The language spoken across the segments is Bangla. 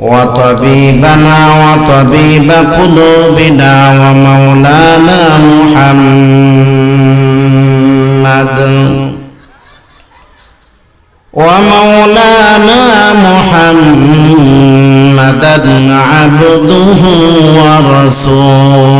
وطبيبنا وطبيب قلوبنا ومولانا محمد. ومولانا محمدا عبده ورسوله.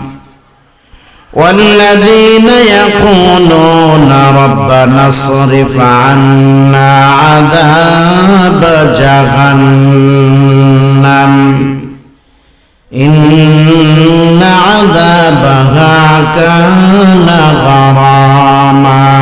والذين يقولون ربنا اصرف عنا عذاب جهنم إن عذابها كان غراما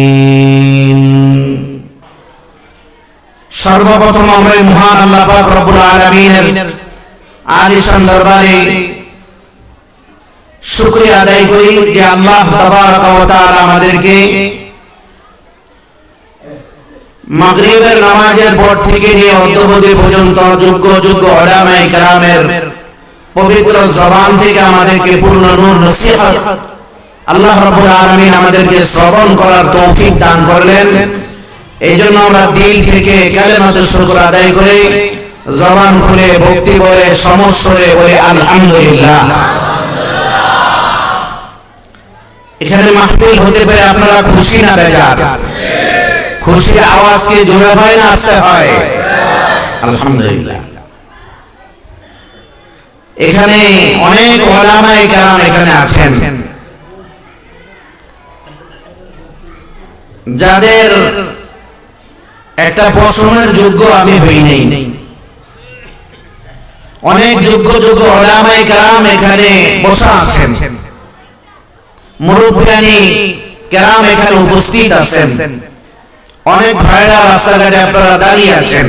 সর্বপ্রথম আমরা মহান আল্লাহ পাক রব্বুল আলামিনের আলিশান দরবারে শুকরিয়া আদায় করি যে আল্লাহ তাবারক ওয়া তাআলা আমাদেরকে মাগরিবের নামাজের পর থেকে নিয়ে অদ্যবধি পর্যন্ত যোগ্য যোগ্য ওলামায়ে কেরামের পবিত্র জবান থেকে আমাদেরকে পূর্ণ নূর নসিহত আল্লাহ রাব্বুল আলামিন আমাদেরকে শ্রবণ করার তৌফিক দান করলেন। এই জন্য আমরা দিল থেকে কালেমাতে শুকর আদায় করে। জবান খুলে ভক্তি বলে সমস্বরে বলে, আলহামদুলিল্লাহ। এখানে মাহফিল হতে পারে আপনারা খুশি না বেজার? খুশির আওয়াজ কি জোরে হয় না আসতে হয়? আলহামদুলিল্লাহ। এখানে অনেক ওলামায়ে কেরাম এখানে আছেন। যাদের একটা প্রশ্নের যোগ্য আমি হই নেই। অনেক যোগ্য যোগ্য ওলামায়ে কেরাম এখানে বসা আছেন। মুরব্বিয়ানি কেরাম এখানে উপস্থিত আছেন। অনেক ভাইরা রাস্তাঘাটে আপনারা দাঁড়িয়ে আছেন।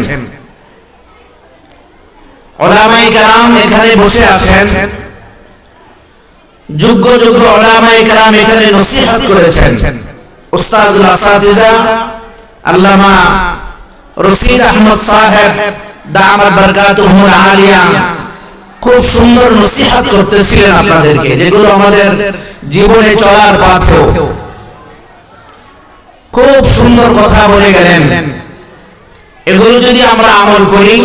ওলামায়ে কেরাম এখানে বসে আছেন। যোগ্য যোগ্য ওলামায়ে কেরাম এখানে নসিহত করেছেন। উস্তাদুল আসাদিজা আল্লামা রশিদ আহমদ সাহেব খুব সুন্দর কথা বলে গেলেন। এগুলো যদি আমরা আমল করি,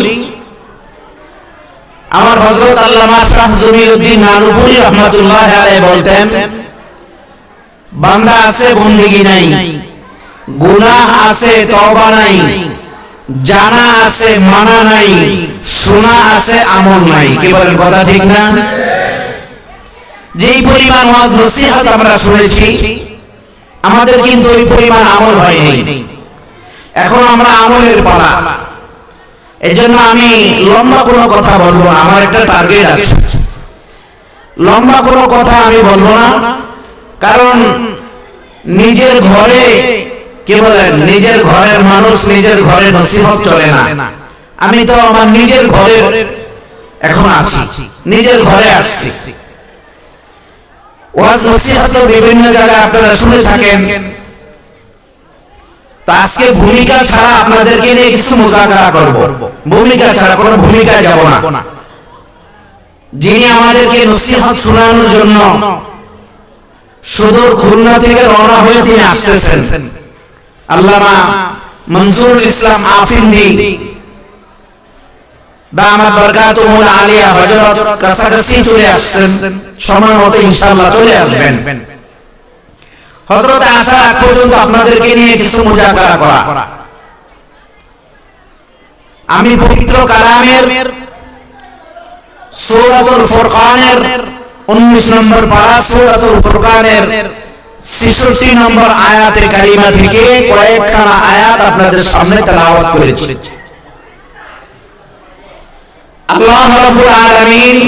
আমার হযরত আল্লামা বলতেন, বান্দা আছে বন্দিগি নাই। গুনাহ আছে, তওবা নাই। জানা আছে, মানা নাই। শোনা আছে, আমল নাই। কি বলেন কথা ঠিক না? যেই পরিমাণ ওয়াজ নসিহত আমরা শুনেছি, আমাদের কিন্তু ওই পরিমাণ আমল হয়নি এখন আমরা আমলের পালা। এই জন্য আমি লম্বা কোনো কথা বলব না, আমার একটা টার্গেট আছে। লম্বা কোনো কথা আমি বলব না, কারণ নিজের ঘরে কে বলেন নিজের ঘরের মানুষ নিজের ঘরে নসিহত চলে না। আমি তো আমার নিজের ঘরে এখন আছি। নিজের ঘরে আসছি। ওয়াজ নসিহত বিভিন্ন জায়গায় আপনারা শুনে থাকেন। তো আজকে ভূমিকা ছাড়া আপনাদেরকে নিয়ে কিছু মোজাকারা করব। ভূমিকা ছাড়া কোনো ভূমিকায় যাব না। যিনি আমাদেরকে নসিহত শোনানোর জন্য সুদূর খুলনা থেকে রওনা হয়ে তিনি আসতেছেন। আল্লামা মনসুর ইসলাম আফিন্দি দামাত বরকাতুহুল আলিয়া, হযরত কাছাকাছি চলে আসছেন। সময় মতো ইনশাআল্লাহ চলে আসবেন। হযরত আসার আগ পর্যন্ত আপনাদেরকে নিয়ে কিছু মুজাকারা করা। আমি পবিত্র কালামের সূরাতুল ফুরকানের 19 নম্বর পারা সূরাতুল ফুরকানের 66 নম্বর আয়াতে কারিমা থেকে কয়েকখানা আয়াত আপনাদের সামনে তেলাওয়াত করেছি। আল্লাহ রাব্বুল আলামিন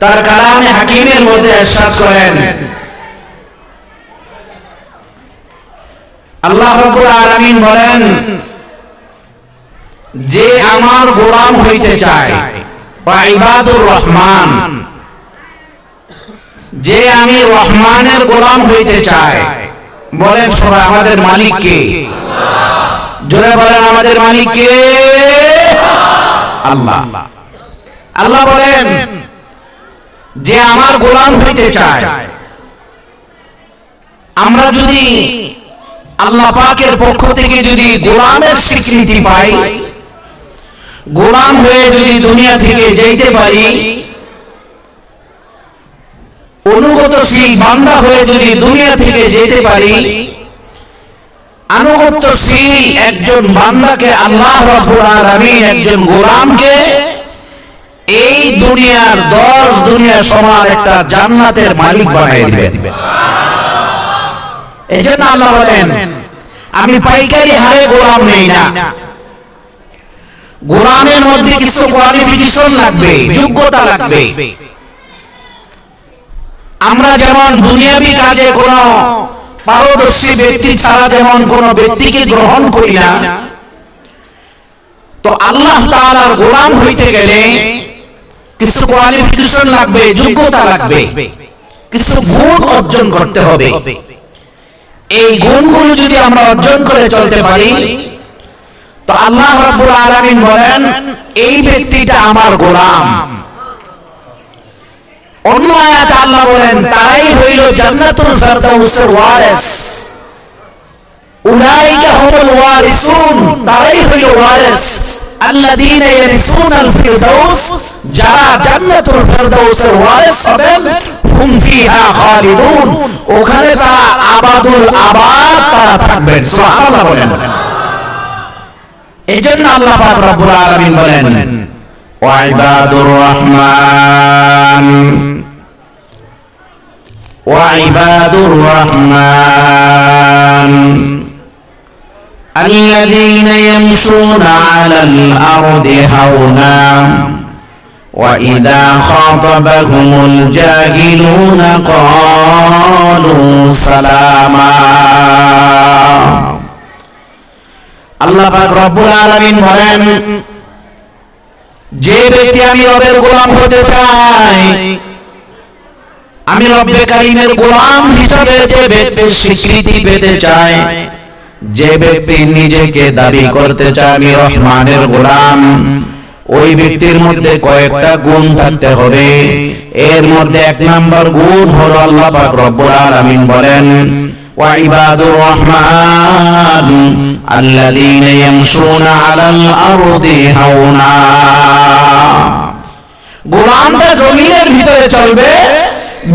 তার কালামে হাকিমের মধ্যে ইরশাদ করেন। আল্লাহ রাব্বুল আলামিন বলেন, যে আমার গোলাম হইতে চায় বা ইবাদুর রহমান যে আমি রহমানের গোলাম হইতে চাই। বলেন সবাই, আমাদের মালিক কে? জোরে বলেন, আমাদের মালিক কে? আল্লাহ। আল্লাহ বলেন, যে আমার গোলাম হইতে চায়, আমরা যদি আল্লাহ পাকের পক্ষ থেকে যদি গোলামের স্বীকৃতি পাই, গোলাম হয়ে যদি দুনিয়া থেকে যেতে পারি অনুগতশীল বান্দা হয়ে যদি দুনিয়া থেকে যেতে পারি আনুগত্যশীল একজন বান্দাকে আল্লাহ আলামিন একজন গোলামকে এই দুনিয়ার দশ দুনিয়া সমান একটা জান্নাতের মালিক বানিয়ে দিবেন। এই জন্য আল্লাহ বলেন, আমি পাইকারি হারে গোলাম নেই না। গোলামের মধ্যে কিছু কোয়ালিফিকেশন লাগবে, যোগ্যতা লাগবে। আমরা যেমন দুনিয়াবি কাজে কোন পারদর্শী ব্যক্তি ছাড়া যেমন কোন ব্যক্তিকে গ্রহণ করি না, তো আল্লাহ তাআলার গোলাম হইতে গেলে কিছু কোয়ালিফিকেশন লাগবে, যোগ্যতা লাগবে, কিছু গুণ অর্জন করতে হবে। এই গুণগুলো যদি আমরা অর্জন করে চলতে পারি, তো আল্লাহ রাব্বুল আলামিন বলেন, এই ব্যক্তিটা আমার গোলাম। অন্য আয়াতে আল্লাহ বলেন তারাই হইল জান্নাতুল ফেরদাউসের ওয়ারিস উলাইকা হুমুল ওয়ারিসুন তারাই হইল ওয়ারিস আল্লাযীনা ইয়ারিসুনাল ফিরদাউস যারা জান্নাতুল ফেরদাউসের ওয়ারিস হবেন হুম ফিহা খালিদুন ওখানে তারা আবাদুল আবাদ তারা থাকবেন সুবহানাল্লাহ বলেন এজন্য আল্লাহ পাক রব্বুল আলামিন বলেন وعباد الرحمن وعباد الرحمن الذين يمشون على الأرض هونا وإذا خاطبهم الجاهلون قالوا سلاما আল্লাহ পাক রব্বুল আলামিন বলেন যে ব্যক্তি আমি রবের গোলাম হতে চাই আমি রব্বে কারিমের গোলাম হিসাবে যে ব্যক্তির স্বীকৃতি পেতে চাই যে ব্যক্তি নিজেকে দাবি করতে চায় আমি রহমানের গোলাম ওই ব্যক্তির মধ্যে কয়েকটা গুণ থাকতে হবে এর মধ্যে এক নাম্বার গুণ হলো আল্লাহ পাক রব্বুল আলামিন বলেন وعباد الرحمن الذين يمشون على الأرض هونا গোলামটা জমিনের ভিতরে চলবে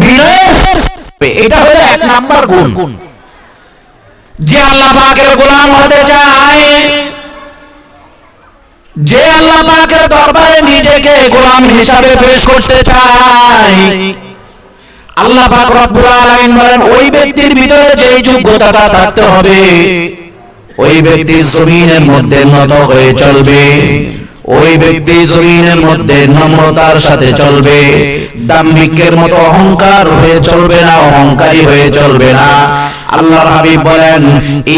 বিনয়ের। এটা হলো এক নাম্বার গুণ যে আল্লাহ পাকের গোলাম হতে চায়, যে আল্লাহ পাকের দরবারে নিজেকে গোলাম হিসাবে পেশ করতে চায়, আল্লাহ পাক রব্বুল আলামিন বলেন, ওই ব্যক্তির ভিতরে যেই যোগ্যতাটা থাকতে হবে, ওই ব্যক্তি জমিনের মধ্যে নত হয়ে চলবে ওই ব্যক্তি জমিনের মধ্যে নম্রতার সাথে চলবে, দাম্ভিকের মতো অহংকার হয়ে চলবে না, অহংকারী হয়ে চলবে না। আল্লাহর হাবিব বলেন,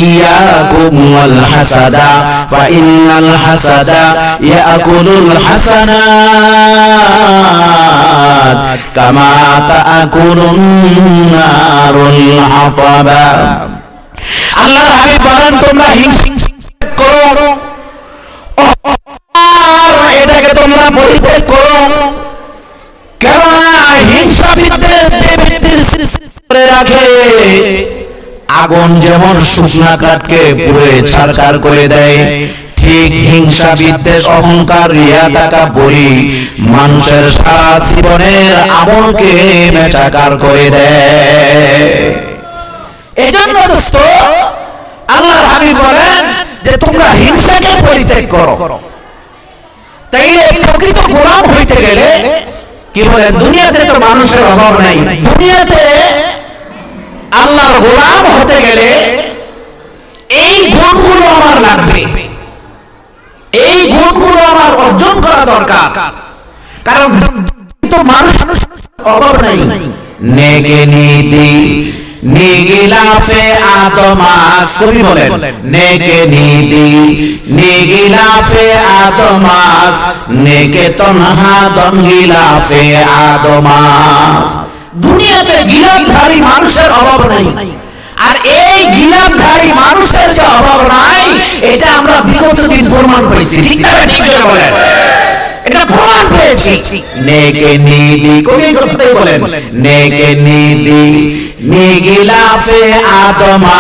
ইয়াকুম ওয়াল হাসাদা, ফা ইন্নাল হাসাদা ইয়াকুলুল হাসানাত কামা তাকুলুন নারুল হাতাবা আল্লাহর হাবিব বলেন, তোমরা হিংসা আগুন যেমন শুকনা কাঠকে পুড়ে ছাড়ছাড় করে দেয়, ঠিক হিংসা বিদ্বেষ অহংকার রিয়া টাকা বলি মানুষের সারা জীবনের করে দেয়। আল্লাহ বলেন যে তোমরা হিংসাকে পরিত্যাগ করো। তাইলে প্রকৃত গোলাম হইতে গেলে কি বলে, দুনিয়াতে তো মানুষের অভাব নাই, দুনিয়াতে আল্লাহর গোলাম হতে গেলে এই গুণগুলো আমার লাগবে। এই গুণগুলো আমার অর্জন করা দরকার। কারণ তো মানুষ অভাব নাই। নেগে নীতি নিগিলাফে আতমাস কবি বলেন নেকে নীতি নিগিলাফে আতমাস নেকে তনহা দঙ্গিলাফে আদমাস দুনিয়াতে গিলাপধারী মানুষের অভাব নাই। আর এই গিলাপধারী মানুষের যে অভাব নাই, এটা আমরা বিগত দিন প্রমাণ পেয়েছি। ঠিক না ঠিক করে বলেন? এটা প্রমাণ পেয়েছি। নেকে নিদি কবি কথাই বলেন নিদি নিগিলাফে আদমা